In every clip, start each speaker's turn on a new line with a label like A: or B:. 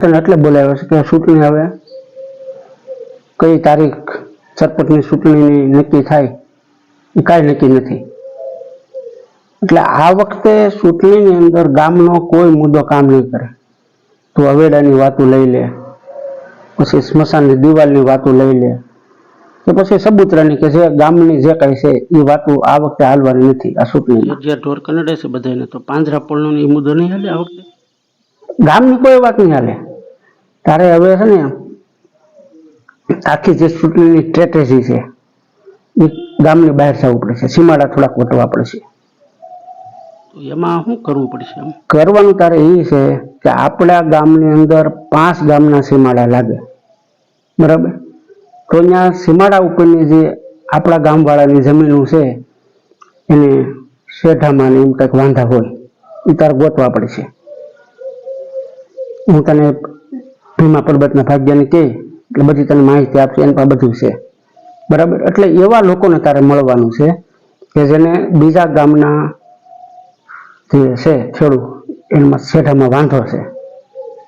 A: તને એટલે બોલાવ્યો છે કે ચૂંટણી હવે કઈ તારીખ સરપંચની ચૂંટણીની નક્કી થાય? એ કાંઈ નક્કી નથી. એટલે આ વખતે ચૂંટણીની અંદર ગામનો કોઈ મુદ્દો કામ નહીં કરે. તું અવેડાની વાતો લઈ લે પછી સ્મશાનની દિવાલની વાતો લઈ લે કે પછી સબૂતરાની કે જે ગામની જે કઈ છે એ વાતો આ વખતે હાલવાની નથી આ ચૂંટણી
B: જે ઢોર કનડે છે બધાને તો પાંજરા પોળનો એ મુદ્દો નહીં હાલે આ વખતે?
A: ગામની કોઈ વાત નહીં હાલે. તારે હવે છે ને આખી જે ચૂંટણીની સ્ટ્રેટેજી છે એ ગામની બહાર જવું પડશે સીમાડા થોડાક વટવા પડશે
B: એમાં શું કરવું પડશે
A: કરવાનું તારે એ છે કે આપણા ગામની અંદર પાંચ ગામના સીમાડા લાગે. બરાબર? તો અહીંયા સીમાડા ઉપરની જે આપણા ગામવાળાની જમીનો છે એને શેઢામાં ને એમ કંઈક વાંધા હોય એ તારે ગોતવા પડશે હું તને ભીમા પર્વતના ભાગ્યને કહે એટલે બધી તને માહિતી આપશે એના પણ બધું છે. બરાબર? એટલે એવા લોકોને તારે મળવાનું છે કે જેને બીજા ગામના જે છે ખેડૂત એમાં શેઠામાં વાંધો છે.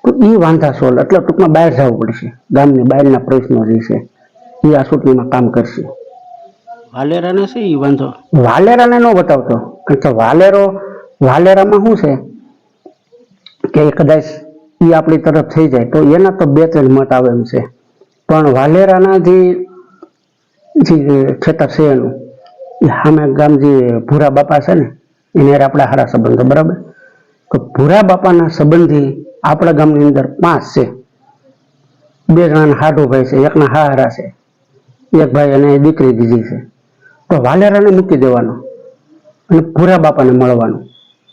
A: તો એ વાંધા સોલ્વ એટલે ટૂંકમાં બહાર જવું પડશે. ગામની બહારના પ્રશ્નો જે છે એ આ ચૂંટણીમાં કામ કરશે.
B: વાલેરાને છે એ વાંધો?
A: વાલેરાને ન બતાવતો. કારણ કે વાલેરો વાલેરામાં શું છે કે કદાચ એ આપણી તરફ થઈ જાય. તો એના તો બે ત્રણ મત આવે એમ છે. પણ વાલેરાના જે ખેતર છે એનું એ સામે ગામ જે ભૂરા બાપા છે ને એને આપણા હારા સંબંધો બરાબર? તો ભૂરા બાપાના સંબંધી આપણા ગામની અંદર પાંચ છે. બે જણાના હાડુ ભાઈ છે એકના હારા છે એક ભાઈ એને દીકરી દીધી છે. તો વાલેરાને મૂકી દેવાનો અને ભૂરા બાપાને મળવાનું.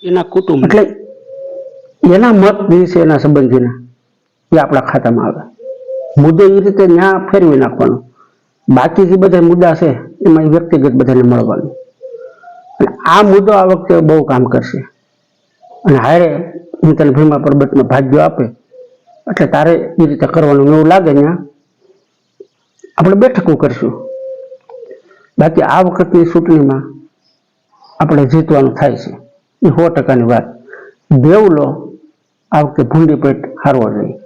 B: એના કુટુંબ.
A: એટલે એના મત દિવસે એના સંબંધીના એ આપણા ખાતામાં આવે. મુદ્દો એ રીતે ત્યાં ફેરવી નાખવાનો. બાકી જે બધા મુદ્દા છે, એમાં વ્યક્તિગત બધાને મળવાનું. અને આ મુદ્દો આ વખતે બહુ કામ કરશે. અને હારે હું તને ભીમા પર્વતનો ભાગ્યો આપે, એટલે તારે એ રીતે કરવાનું એવું લાગે ત્યાં આપણે બેઠકો કરશું. બાકી આ વખતની ચૂંટણીમાં આપણે જીતવાનું થાય છે. એ સો ટકાની વાત. બેવલો આ વખતે ભૂંડી પેટ હારવો જોઈએ.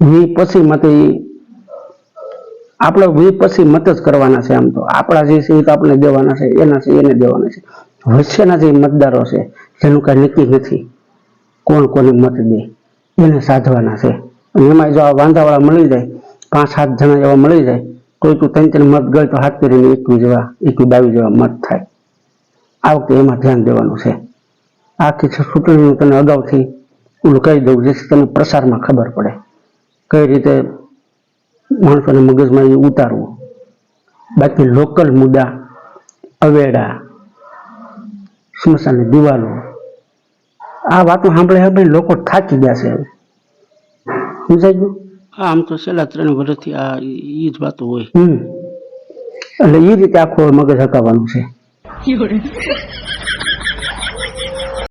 A: વી પછી મત આપણે વી પછી મત જ કરવાના છે આમ તો. આપણા જે છે એ તો આપણે દેવાના છે, એના છે, એને દેવાના છે. વચ્ચેના જે મતદારો છે, જેનું કાંઈ નક્કી નથી કોણ કોને મત દે, એને સાધવાના છે. અને એમાં જો આ વાંધાવાળા મળી જાય, પાંચ સાત જણા એવા મળી જાય તો તું ત્રણ ત્રણ મત ગઈ તો હાથ કરીને એકવી જેવા, એકવી બાવી જેવા મત થાય. આ વખતે એમાં ધ્યાન દેવાનું છે. આખી ચૂંટણીનું તને અગાઉથી ઓલું કહી દઉં જેથી તમને પ્રસારમાં ખબર પડે. કઈ રીતે માણસોને મગજમાં એ ઉતારવું. બાકી લોકલ મુદ્દા અવેડા સ્મશાનની દિવાલો આ વાતો સાંભળે સાંભળે લોકો થાકી ગયા છે હવે. સમજાઈ ગયું?
B: હા આમ તો છેલ્લા ત્રણ વર્ષથી આ એ જ વાતો હોય.
A: હમ. એટલે એ રીતે આખું મગજ હકાવવાનું છે.